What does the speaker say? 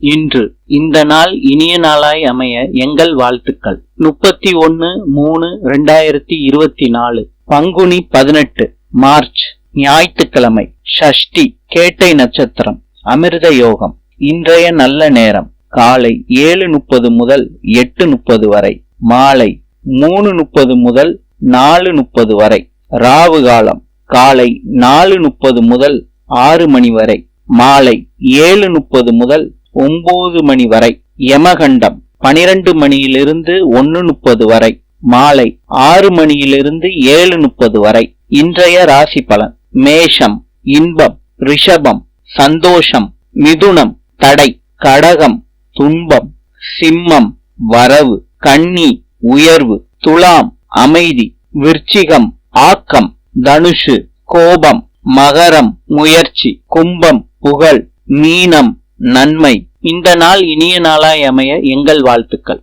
இன்று இந்த நாள் இனிய நாளாய் அமைய எங்கள் வாழ்த்துக்கள். முப்பத்தி ஒன்னு மூணு ரெண்டாயிரத்தி இருபத்தி நாலு பங்குனி பதினெட்டு மார்ச் ஞாயிற்றுக்கிழமை ஷஷ்டி கேட்டை நட்சத்திரம் அமிர்த யோகம். இன்றைய நல்ல நேரம் காலை ஏழு முப்பது முதல் எட்டு முப்பது வரை மாலை மூணு முப்பது முதல் நாலு முப்பது வரை ராவு காலம் காலை நாலு முப்பது முதல் ஆறு மணி வரை மாலை ஏழு முப்பது முதல் ஒன்பது மணி வரை யமகண்டம் பனிரெண்டு மணியிலிருந்து ஒன்னு முப்பது வரை மாலை ஆறு மணியிலிருந்து ஏழு முப்பது வரை இன்றைய ராசி பலன். மேஷம் இன்பம் ரிஷபம் சந்தோஷம் மிதுனம் தடை கடகம் துன்பம் சிம்மம் வரவு கன்னி உயர்வு துலாம் அமைதி விருச்சிகம் ஆக்கம் தனுஷு கோபம் மகரம் முயற்சி கும்பம் புகழ் மீனம் நன்மை. இந்த நாள் இனிய நாளாய் அமைய எங்கள் வாழ்த்துக்கள்.